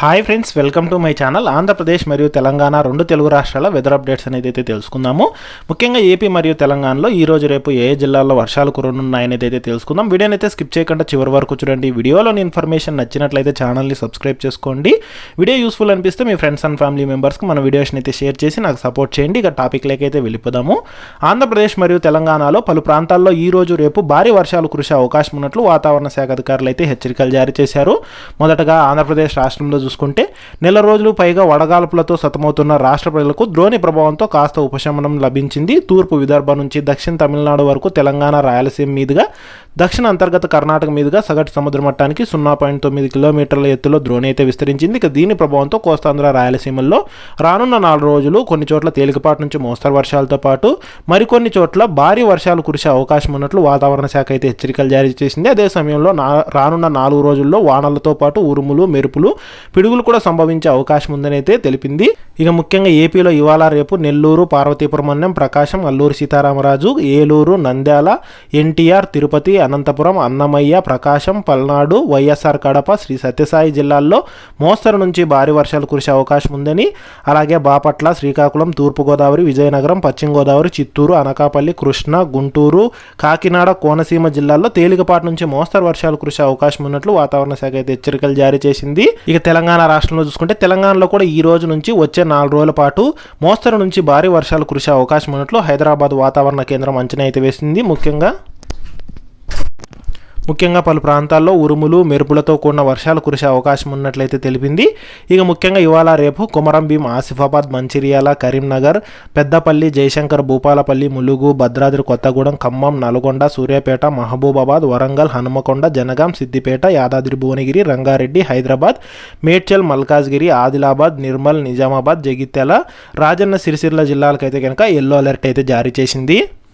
Hi friends welcome to my channel Andhra Pradesh మరియు తెలంగాణ రెండు తెలుగు రాష్ట్రాల వెదర్ అప్డేట్స్ అనేది అయితే తెలుసుకుందాము. ముఖ్యంగా ఏపీ మరియు తెలంగాణలో ఈ రోజు రేపు ఏ జిల్లాల్లో వర్షాలు కురనున్నాయనేది అయితే తెలుసుకుందాం. వీడియోని అయితే స్కిప్ చేయకుండా చివరి వరకు చూడండి. వీడియోలోని ఇన్ఫర్మేషన్ నచ్చినట్లయితే ఛానల్ని సబ్స్క్రైబ్ చేసుకోండి. వీడియో యూస్ఫుల్ అనిపిస్తే మీ ఫ్రెండ్స్ అండ్ ఫ్యామిలీ మెంబర్స్కి మన వీడియోస్ని అయితే షేర్ చేసి నాకు సపోర్ట్ చేయండి. ఇక టాపిక్ అయితే వెళ్ళిపోదాము. ఆంధ్రప్రదేశ్ మరియు తెలంగాణలో పలు ప్రాంతాల్లో ఈ రోజు రేపు భారీ వర్షాలు కురిసే అవకాశం ఉన్నట్లు వాతావరణ శాఖ అధికారులు అయితే హెచ్చరికలు జారీ చేశారు. మొదటగా ఆంధ్రప్రదేశ్ రాష్ట్రంలో చూసుకుంటే నెల రోజులు పైగా వడగాల్పులతో సతమవుతున్న రాష్ట్ర ప్రజలకు ద్రోణి ప్రభావంతో కాస్త ఉపశమనం లభించింది. తూర్పు విదర్భ నుంచి దక్షిణ తమిళనాడు వరకు తెలంగాణ రాయలసీమ మీదుగా దక్షిణ అంతర్గత కర్ణాటక మీదుగా సగటు సముద్ర మట్టానికి సున్నా పాయింట్ తొమ్మిది కిలోమీటర్ల ఎత్తులో ద్రోణి అయితే విస్తరించింది. ఇక దీని ప్రభావంతో కోస్తాంధ్ర రాయలసీమల్లో రానున్న నాలుగు రోజులు కొన్ని చోట్ల తేలికపాటి నుంచి మోస్తరు వర్షాలతో పాటు మరికొన్ని చోట్ల భారీ వర్షాలు కురిసే అవకాశం ఉన్నట్లు వాతావరణ శాఖ అయితే హెచ్చరికలు జారీ చేసింది. అదే సమయంలో నా రానున్న నాలుగు రోజుల్లో వానలతో పాటు ఉరుములు మెరుపులు పిడుగులు కూడా సంభవించే అవకాశం ఉందని అయితే తెలిపింది. ఇక ముఖ్యంగా ఏపీలో ఇవాళ రేపు నెల్లూరు పార్వతీపురం అన్నం ప్రకాశం అల్లూరు సీతారామరాజు ఏలూరు నంద్యాల ఎన్టీఆర్ తిరుపతి అనంతపురం అన్నమయ్య ప్రకాశం పల్నాడు వైఎస్ఆర్ కడప శ్రీ సత్యసాయి జిల్లాల్లో మోస్తరు నుంచి భారీ వర్షాలు కురిసే అవకాశం ఉందని అలాగే బాపట్ల శ్రీకాకుళం తూర్పుగోదావరి విజయనగరం పశ్చిమ గోదావరి చిత్తూరు అనకాపల్లి కృష్ణ గుంటూరు కాకినాడ కోనసీమ జిల్లాల్లో తేలికపాటి నుంచి మోస్తరు వర్షాలు కురిసే అవకాశం ఉన్నట్లు వాతావరణ శాఖ అయితే హెచ్చరికలు జారీ చేసింది. ఇక తెలంగాణ రాష్ట్రంలో చూసుకుంటే తెలంగాణలో కూడా ఈ రోజు నుంచి వచ్చే నాలుగు రోజుల పాటు మోస్తరు నుంచి భారీ వర్షాలు కురిసే అవకాశం ఉన్నట్లు హైదరాబాద్ వాతావరణ కేంద్రం అంచనా అయితే వేసింది. ముఖ్యంగా ముఖ్యంగా పలు ప్రాంతాల్లో ఉరుములు మెరుపులతో కూడిన వర్షాలు కురిసే అవకాశం ఉన్నట్లయితే తెలిపింది. ఇక ముఖ్యంగా ఇవాళ రేపు కుమరం భీం ఆసిఫాబాద్ మంచిర్యాల కరీంనగర్ పెద్దపల్లి జయశంకర్ భూపాలపల్లి ములుగు భద్రాద్రి కొత్తగూడెం ఖమ్మం నల్గొండ సూర్యాపేట మహబూబాబాద్ వరంగల్ హనుమకొండ జనగాం సిద్దిపేట యాదాద్రి భువనగిరి రంగారెడ్డి హైదరాబాద్ మేడ్చల్ మల్కాజ్గిరి ఆదిలాబాద్ నిర్మల్ నిజామాబాద్ జగిత్యాల రాజన్న సిరిసిల్ల జిల్లాలకైతే కనుక ఎల్లో అలర్ట్ అయితే జారీ చేసింది.